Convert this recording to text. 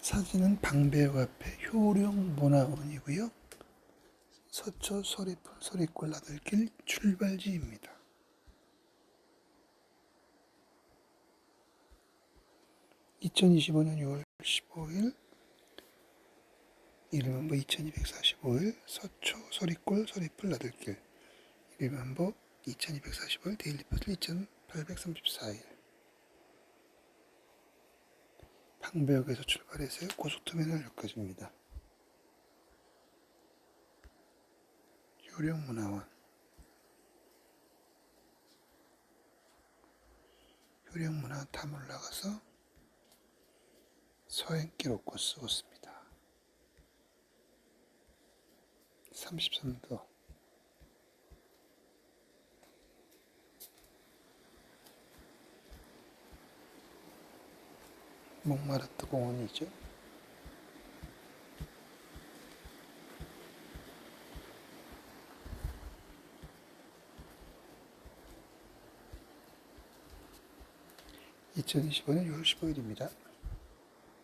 사진은 방배역 앞에 효령 문화원이고요. 서초 소리풀 소리골 나들길 출발지입니다. (2025년 6월 15일) 일반부 2245일 서초 소리골 소리풀 나들길 일반부 2245일 데일리버스 2834일 방배역에서 출발해서 고속터미널역까지입니다. 효령문화원 효령문화원 탐 올라가서 서행길 코스 오습니다. 33도 목마르트 공원이죠. (2025년 6월 15일입니다)